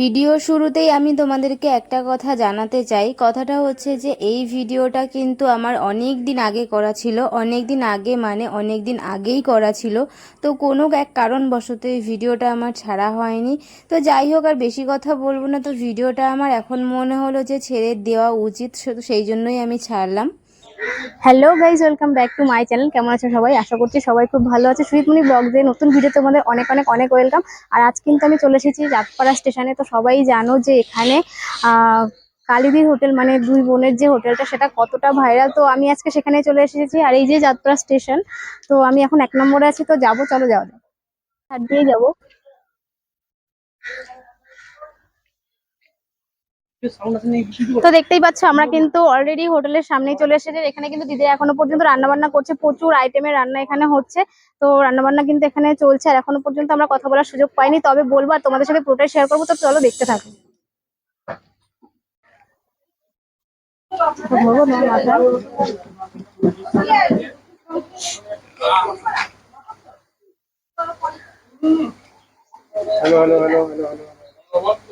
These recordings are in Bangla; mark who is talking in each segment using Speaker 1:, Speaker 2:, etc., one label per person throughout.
Speaker 1: ভিডিও শুরুতেই আমি তোমাদেরকে একটা কথা জানাতে চাই। কথাটা হচ্ছে যে, এই ভিডিওটা কিন্তু আমার অনেক দিন আগে করা ছিল। অনেক দিন আগে মানে অনেক দিন আগেই করা ছিল। তো কোনো এক কারণবশত এই ভিডিওটা আমার ছাড়া হয়নি। তো যাই হোক, আর বেশি কথা বলব না। তো ভিডিওটা আমার এখন মনে হলো যে ছেড়ে দেওয়া উচিত। সেই জন্যই আমি ছাড়লাম।
Speaker 2: Hello guys welcome back to my channel কেমন আছো সবাই? আশা করছি সবাই খুব ভালো আছে। সুইটমণি দিয়ে নতুন ভিডিও তোমাদের অনেক অনেক অনেক ওয়েলকাম আর আজ কিন্তু আমি চলে এসেছি রাতপাড়া স্টেশনে। তো সবাই জানো যে এখানে কালিদির হোটেল মানে দুই বোনের যে হোটেলটা, সেটা কতটা ভাইরাল তো আমি আজকে সেখানে চলে এসেছি। আর এই যে যাত্রা স্টেশন, তো আমি এখন এক নম্বরে আছি। তো যাব, চলো যাওয়া যাক। দিয়ে যাব। তো দেখতেই পাচ্ছ আমরা কিন্তু অলরেডি হোটেলের সামনেই চলে এসেছি। এখানে কিন্তু দিদি এখনও পর্যন্ত রান্না বান্না করছে প্রচুর আইটেমের রান্না এখানে হচ্ছে। তো রান্না বান্না কিন্তু এখানে চলছে আর এখনও পর্যন্ত আমরা কথা বলার সুযোগ পাইনি। তবে বলব আর তোমাদের সাথে পুরোটাই শেয়ার করব তো চলো দেখতে থাকো।
Speaker 3: Hello hello hello hello hello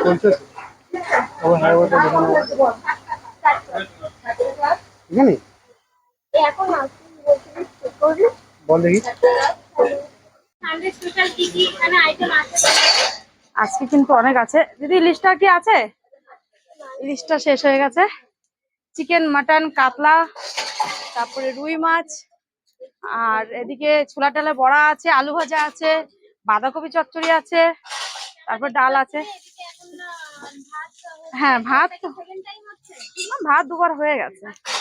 Speaker 3: পঞ্চাশ। আমার হাই ওয়াটার দেখানো। এখানে? বল দেখি।
Speaker 2: আজকে কিন্তু অনেক আছে। দিদি ইলিশটা কি আছে? ইলিশটা শেষ হয়ে গেছে। চিকেন মাটন কাতলা তারপরে রুই মাছ আর এদিকে ছোলা ডালে বড়া আছে আলু ভাজা আছে বাঁধাকপি চচ্চড়ি আছে তারপর ডাল আছে। হ্যাঁ ভাত ভাত দুবার হয়ে গেছে।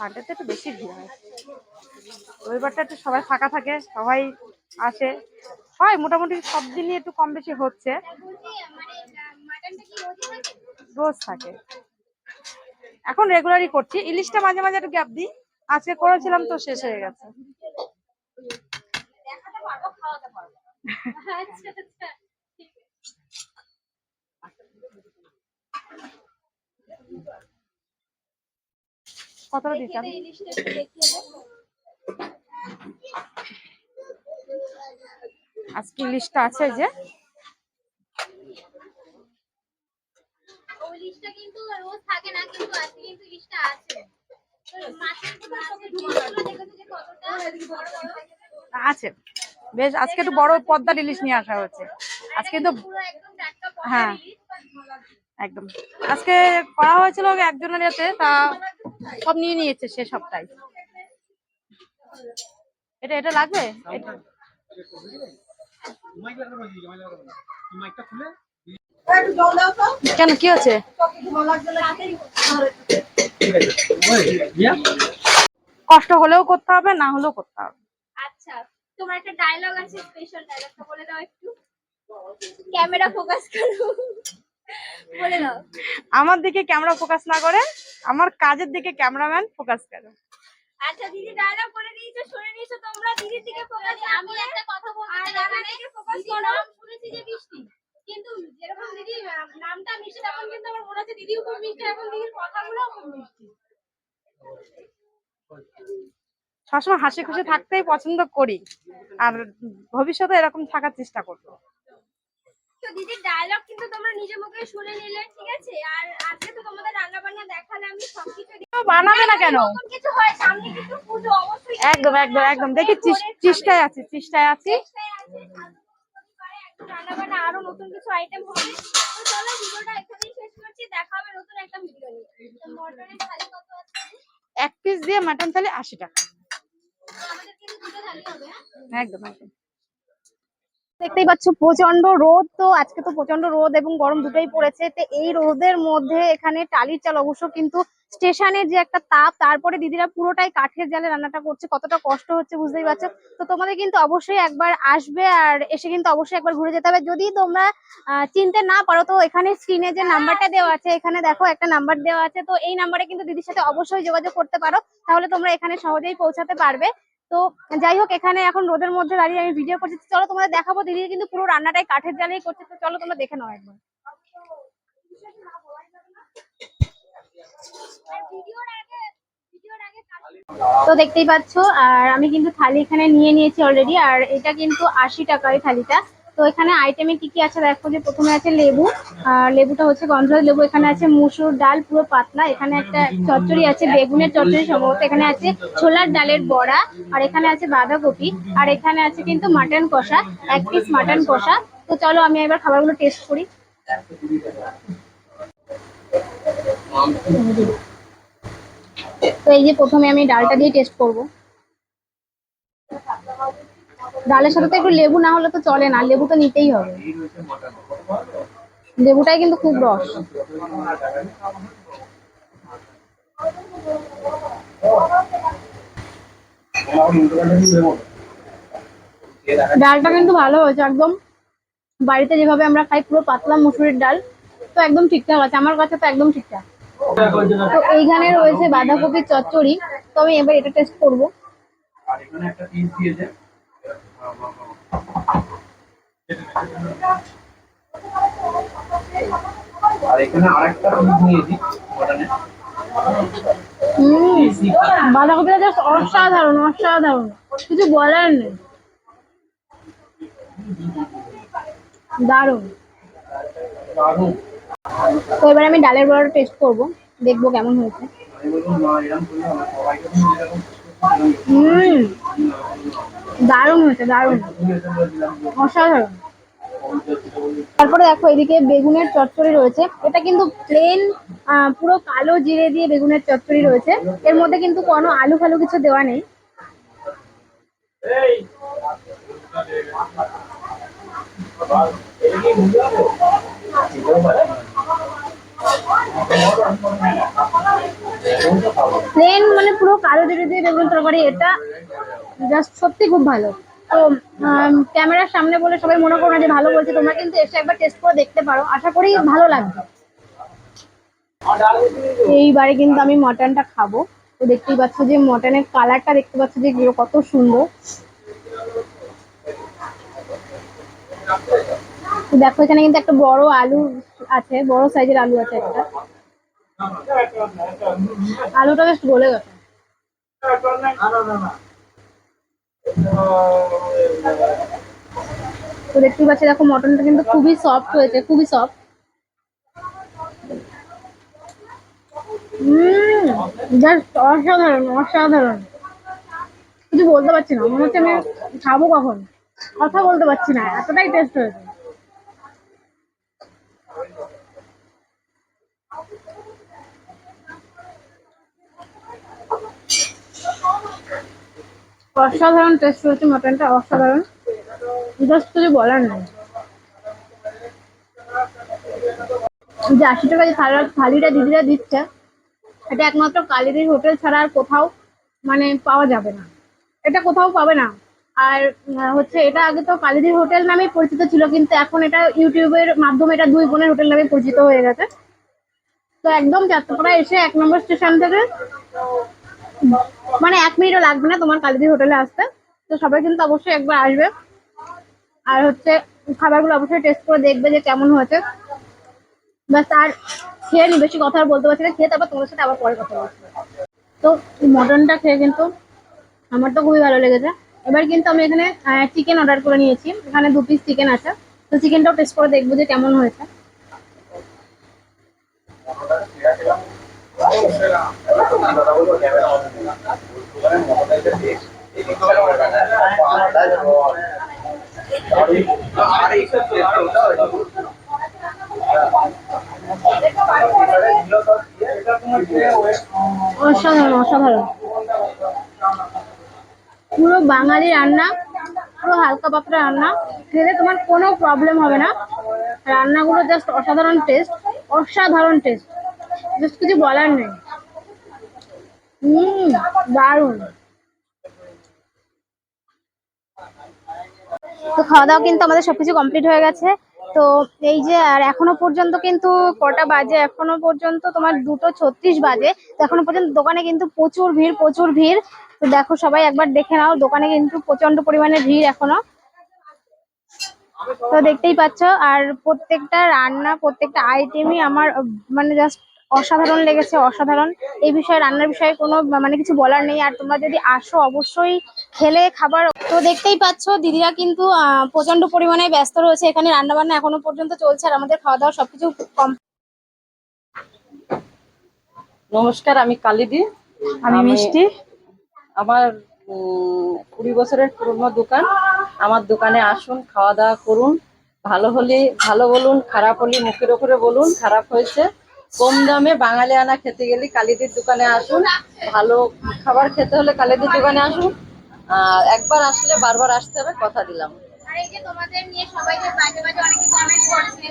Speaker 2: সানডেতে একটু বেশি ভিড় হয়। রবিবারটা একটু সবাই ফাঁকা থাকে সবাই আসে। হয় মোটামুটি সব দিনই একটু কম বেশি হচ্ছে। রোজ থাকে। এখন রেগুলারই করছি। ইলিশটা মাঝে মাঝে একটু গ্যাপ দিই। আজকে করেছিলাম তো শেষ হয়ে গেছে। কতটা দিতাম। আজকে ইলিশটা আছে যে।
Speaker 4: লিস্টটা কিন্তু রোজ থাকে না কিন্তু আজকে কিন্তু লিস্টটা আছে। যে
Speaker 2: আছে। বেশ আজকে একটু বড় পদ্মা ইলিশ নিয়ে আসা হচ্ছে। আজকে তো হ্যাঁ। একদম। আজকে করা হয়েছিল একজনের এতে তা সব নিয়ে নিয়েছে সে সবটাই। এটা এটা লাগবে? কেন, কি হচ্ছে কষ্ট হলেও করতে হবে, না হলেও করতে হবে।
Speaker 4: আচ্ছা তোমার একটা ডায়লগ আছে স্পেশাল ডায়লগটা বলে দাও একটু। ক্যামেরা ফোকাস করো। বলে দাও।
Speaker 2: আমার দিকে ক্যামেরা ফোকাস না করে আমার কাজের দিকে ক্যামেরাম্যান ফোকাস করে।
Speaker 4: আচ্ছা দিদি ডায়লগ করে দিয়েছ শুনে নিয়েছো তোমরা? দিদির দিকে ফোকাস আমি একটা কথা বলতে চাই দিকে ফোকাস করো। শুনেছি যে বৃষ্টি কিন্তু যেরকম দিদি নামটা মিষ্টি তখন কিন্তু আমার মনে হচ্ছে দিদিও খুব মিষ্টি এখন দিদির কথাগুলো খুব মিষ্টি।
Speaker 2: সবসময় হাসি খুশি থাকতেই পছন্দ করি আর ভবিষ্যতে এরকম থাকার চেষ্টা করব।
Speaker 4: তো দিদির ডায়লগ কিন্তু তোমরা নিজে মুখে শুনে নিলে ঠিক আছে? আর আজকে তো তোমাদের রান্না বান্না দেখালে আমি সবকিছু
Speaker 2: বানাবে না কেন?
Speaker 4: কিছু হয় সামনে কিন্তু পুজো অবশ্যই
Speaker 2: একদম একদম একদম। দেখি চেষ্টায় আছি চেষ্টায় আছি।
Speaker 4: রান্না বান্না আরও নতুন কিছু আইটেম হবে। তো চলো ভিডিওটা এখানেই শেষ করছি। দেখা হবে নতুন একটা ভিডিও নিয়ে। মটনের থালি কত আছে?
Speaker 5: এক পিস দিয়ে মাটন থালি আশি টাকা।
Speaker 4: আমাদের কিন্তু দুটো থালি হবে হ্যাঁ?
Speaker 5: একদম একদম।
Speaker 2: দেখতেই পাচ্ছ প্রচণ্ড রোদ তো, আজকে তো প্রচণ্ড রোদ এবং গরম দুটোই পড়েছে। তো এই রোদের মধ্যে এখানে টালির চাল অবশ্য কিন্তু স্টেশনের যে একটা তাপ, তারপরে দিদিরা পুরোটাই কাঠের জালে রান্নাটা করছে, কতটা কষ্ট হচ্ছে বুঝতেই পারছ? তো তোমাদের কিন্তু অবশ্যই একবার আসবে আর এসে কিন্তু অবশ্যই একবার ঘুরে যেতে হবে। যদি তোমরা চিনতে না পারো, তো এখানে স্ক্রিনে যে নাম্বারটা দেওয়া আছে, এখানে দেখো একটা নাম্বার দেওয়া আছে। তো এই নাম্বারে কিন্তু দিদির সাথে অবশ্যই যোগাযোগ করতে পারো, তাহলে তোমরা এখানে সহজেই পৌঁছাতে পারবে। তো যাই হোক, এখানে এখন রোদের মধ্যে দাঁড়িয়ে আমি ভিডিও করছি। চলো তোমাদের দেখাবো দিদি কিন্তু পুরো রান্নাটাই কাঠের জালেই করছে, তো চলো তোমরা দেখে নাও একবার। তো দেখতেই পাচ্ছ, আর আমি কিন্তু থালি এখানে নিয়ে নিয়েছি অলরেডি আর এটা কিন্তু আশি টাকা এই থালিটা। তো এখানে আইটেমে কি কি আছে দেখো যে প্রথমে আছে লেবু, আর লেবুটা হচ্ছে গন্ধরাজ লেবু, এখানে আছে মুসুর ডাল পুরো পাতলা, এখানে একটা চচ্চড়ি আছে, বেগুনের চচ্চড়ি সম্ভবত, এখানে আছে ছোলার ডালের বড়া, আর এখানে আছে বাঁধাকপি, আর এখানে আছে কিন্তু মাটন কষা, এক পিস মাটন কষা। তো চলো আমি এবার খাবারগুলো টেস্ট করি। তো এই যে প্রথমে আমি ডালটা দিয়ে টেস্ট করব। ডালের সাথে তো একটু লেবু না হলে তো চলে না, লেবু তো নিতেই হবে। লেবুটাই কিন্তু খুব রস। ডালটা কিন্তু ভালো হয়েছে একদম। বাড়িতে যেভাবে আমরা খাই, পুরো পাতলা মুসুরির ডাল, তো একদম ঠিকঠাক আছে। আমার কাছে তো একদম ঠিকঠাক। তো এইখানে রয়েছে বাঁধাকপির চচ্চড়ি। তো আমি এবার এটা টেস্ট করব।
Speaker 3: আর এখানে একটা পিস দিয়েছে আর এখানে আরেকটা নিয়েছি মটনে
Speaker 2: বাঁধাকপিটা জাস্ট অসাধারণ অসাধারণ। কিছু বলার নেই। দারুণ। তো এবার আমি ডালের বড়াটা টেস্ট করব দেখব কেমন হয়েছে।
Speaker 3: আমি বলব মা এরকম করলে হবে সবাইকে তুমি এরকম
Speaker 2: হুম দারুণ হয়েছে, দারুণ। অসাধারণ। তারপরে দেখো এদিকে বেগুনের চচ্চড়ি রয়েছে। এটা কিন্তু প্লেন পুরো কালো জিরে দিয়ে বেগুনের চচ্চড়ি রয়েছে। এর মধ্যে কিন্তু কোনো আলু ফালু কিছু দেওয়া নেই। প্লেন মানে পুরো কালো জিরে দিয়ে বেগুন তরকারি। এটা জাস্ট সত্যি খুব ভালো। তো ক্যামেরার সামনে বলে সবাই মনে করো না যে ভালো বলছে, তোমরা কিন্তু এসে একবার টেস্ট করে দেখতে পারো। আশা করি ভালো লাগবে। এইবারে কিন্তু আমি মটনটা খাব। তো দেখতেই পাচ্ছ যে মটনের কালারটা দেখতে পাচ্ছ যে কত সুন্দর। দেখো, এখানে কিন্তু একটা বড় আলু আছে, বড় সাইজের আলু আছে একটা। আলুটা বেশ গলে গেছে। তো দেখতেই পাচ্ছি দেখো মটনটা কিন্তু খুবই সফট হয়েছে, খুবই সফট জাস্ট অসাধারণ অসাধারণ। কিছু বলতে পারছি না, মনে হচ্ছে আমি খাব কখন? কথা বলতে পারছি না, এতটাই টেস্ট হয়েছে। অসাধারণ টেস্ট হয়েছে মটনটা অসাধারণ। জাস্ট কিছু বলার নাই। যে আশি টাকা যে থালা থালিটা দিদিরা দিচ্ছে, এটা একমাত্র কালিদির হোটেল ছাড়া আর কোথাও মানে পাওয়া যাবে না। এটা কোথাও পাবে না। আর হচ্ছে এটা আগে তো কালিদির হোটেল নামে পরিচিত ছিল, কিন্তু এখন এটা ইউটিউবের মাধ্যমে এটা দুই বোনের হোটেল নামে পরিচিত হয়ে গেছে। তো একদম যাত্রাপাড়া এসে এক নম্বর স্টেশন থেকে মানে এক মিনিটও লাগবে না তোমার কালিদির হোটেলে আসতে। তো সবাই কিন্তু অবশ্যই একবার আসবে। আর হচ্ছে খাবারগুলো অবশ্যই টেস্ট করে দেখবে যে কেমন হয়েছে। ব্যাস, আর খেয়ে নি, বেশি কথা আর বলতে পারছি না। খেয়ে তারপর তোমার সাথে আবার পরে কথা বলছি। তো মটনটা খেয়ে কিন্তু আমার তো খুবই ভালো লেগেছে। এবার কিন্তু আমি এখানে চিকেন অর্ডার করে নিয়েছি। এখানে দু পিস চিকেন আছে। তো চিকেনটাও টেস্ট করে দেখব যে কেমন হয়েছে। অসাধারণ অসাধারণ। পুরো বাঙালি রান্না, পুরো হালকা পাতলা রান্না। খেলে তোমার কোনো প্রবলেম হবে না। রান্নাগুলো জাস্ট অসাধারণ টেস্ট অসাধারণ টেস্ট জাস্ট কিছু বলার নেই। হুম তো খাওয়া দাওয়া কিন্তু আমাদের সবকিছু কমপ্লিট হয়ে গেছে। তো এই যে, আর এখনও পর্যন্ত কিন্তু কটা বাজে? এখনও পর্যন্ত তোমার দুটো ছত্রিশ বাজে। তো এখনও পর্যন্ত দোকানে কিন্তু প্রচুর ভিড় প্রচুর ভিড়। তো দেখো সবাই একবার দেখে নাও, দোকানে কিন্তু প্রচণ্ড পরিমাণে ভিড় এখনও। তো দেখতেই পাচ্ছ, আর প্রত্যেকটা রান্না, প্রত্যেকটা আইটেমই আমার মানে জাস্ট অসাধারণ লেগেছে অসাধারণ। এই বিষয়ে রান্নার বিষয়ে কোনো মানে কিছু বলার নেই। আর তোমরা যদি আসো অবশ্যই খেলে খাবার। তো দেখতেই পাচ্ছ দিদিরা কিন্তু আহ, প্রচণ্ড পরিমাণে ব্যস্ত রয়েছে। এখানে রান্না বান্না এখনও পর্যন্ত চলছে আর আমাদের খাওয়া দাওয়া সবকিছু কম
Speaker 6: নমস্কার আমি কালিদি।
Speaker 5: আমি মিষ্টি।
Speaker 6: আমার উম, কুড়ি বছরের পুরনো দোকান। আমার দোকানে আসুন খাওয়া দাওয়া করুন। ভালো হলে ভালো বলুন খারাপ হলে মুখের ওপরে বলুন খারাপ হয়েছে। কম দামে বাঙালি আনা খেতে গেলে কালীদির দোকানে আসুন। ভালো খাবার খেতে হলে কালীদির দোকানে আসুন। আর একবার আসলে বারবার আসতে হবে, কথা দিলাম।
Speaker 4: এই যে তোমাদের নিয়ে সবাই যে বাজে অনেকে কমেন্ট করছে,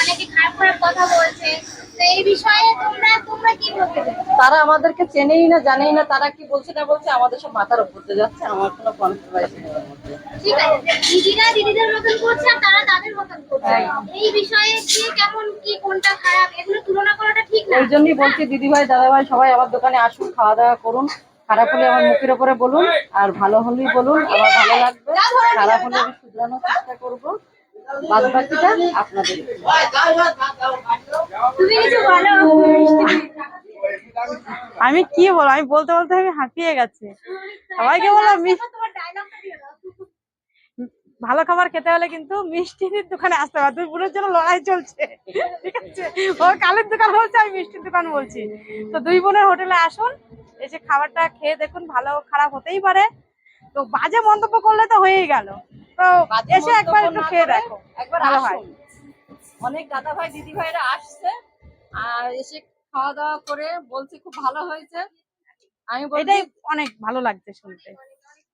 Speaker 4: অনেকে খারাপ খারাপ কথা বলছে, তো এই বিষয়ে তোমরা তোমরা কি বলতে
Speaker 6: তারা আমাদেরকে চেনেই না জানেই না তারা কি বলছে না বলছে আমাদের সব মাথার উপর যাচ্ছে আমার কোনো কনফারেন্স নেই
Speaker 4: ঠিক আছে দিদিরা দিদিদের মতন করছে আর তারা তাদের মতন করছে। এই বিষয়ে কি কেমন কি কোনটা খারাপ এগুলো তুলনা করাটা ঠিক না?
Speaker 6: ওই জন্যই বলছি দিদি ভাই সবাই আমার দোকানে আসুন খাওয়া দাওয়া করুন। খারাপ হলে আমার মুখের উপরে বলুন আর ভালো হলেই বলুন আমার ভালো লাগবে। খারাপ হলে আমি শুধরানোর চেষ্টা করব। বাদ বাকিটা আপনাদের
Speaker 4: তুমি কিছু বলো।
Speaker 5: আমি কি বলব? আমি বলতে বলতে আমি হাঁপিয়ে গেছি। সবাইকে বললাম ভালো খাবার খেতে হলে কিন্তু মিষ্টির দোকানে আসতে হবে। দুই বোনের জন্য লড়াই চলছে। ঠিক আছে? ও কালের দোকান বলছে আমি মিষ্টির দোকান বলছি। তো দুই বোনের হোটেলে আসুন এসে খাবারটা খেয়ে দেখুন ভালো খারাপ হতেই পারে। তো বাজে মন্তব্য করলে তো হয়েই গেল। তো এসে একবার একটু খেয়ে দেখো।
Speaker 6: একবার
Speaker 5: ভালো হয়।
Speaker 6: অনেক দাদা ভাই দিদি ভাইরা আসছে আর এসে খাওয়া দাওয়া করে বলছি খুব ভালো হয়েছে। আমি
Speaker 5: এটাই অনেক ভালো লাগছে শুনতে।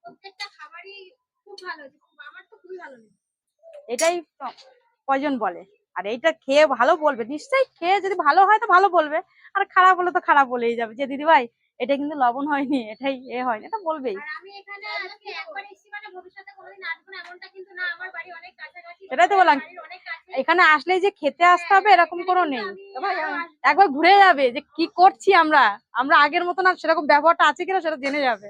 Speaker 4: প্রত্যেকটা খাবারই খুব ভালো আমার তো খুবই ভালো
Speaker 5: এটাই কয়জন বলে। আর এইটা খেয়ে ভালো বলবে নিশ্চয়ই খেয়ে যদি ভালো হয় তো ভালো বলবে আর খারাপ হলে তো খারাপ বলেই যাবে। যে দিদি ভাই এটা কিন্তু লবণ হয়নি এটাই এ হয়নি এটা বলবেই।
Speaker 4: এসেছি মানে
Speaker 5: তো বললাম। এখানে আসলে যে খেতে আসতে হবে এরকম কোনো নেই। একবার ঘুরে যাবে যে কি করছি আমরা আমরা আগের মতন আর সেরকম ব্যবহারটা আছে কিনা সেটা জেনে যাবে।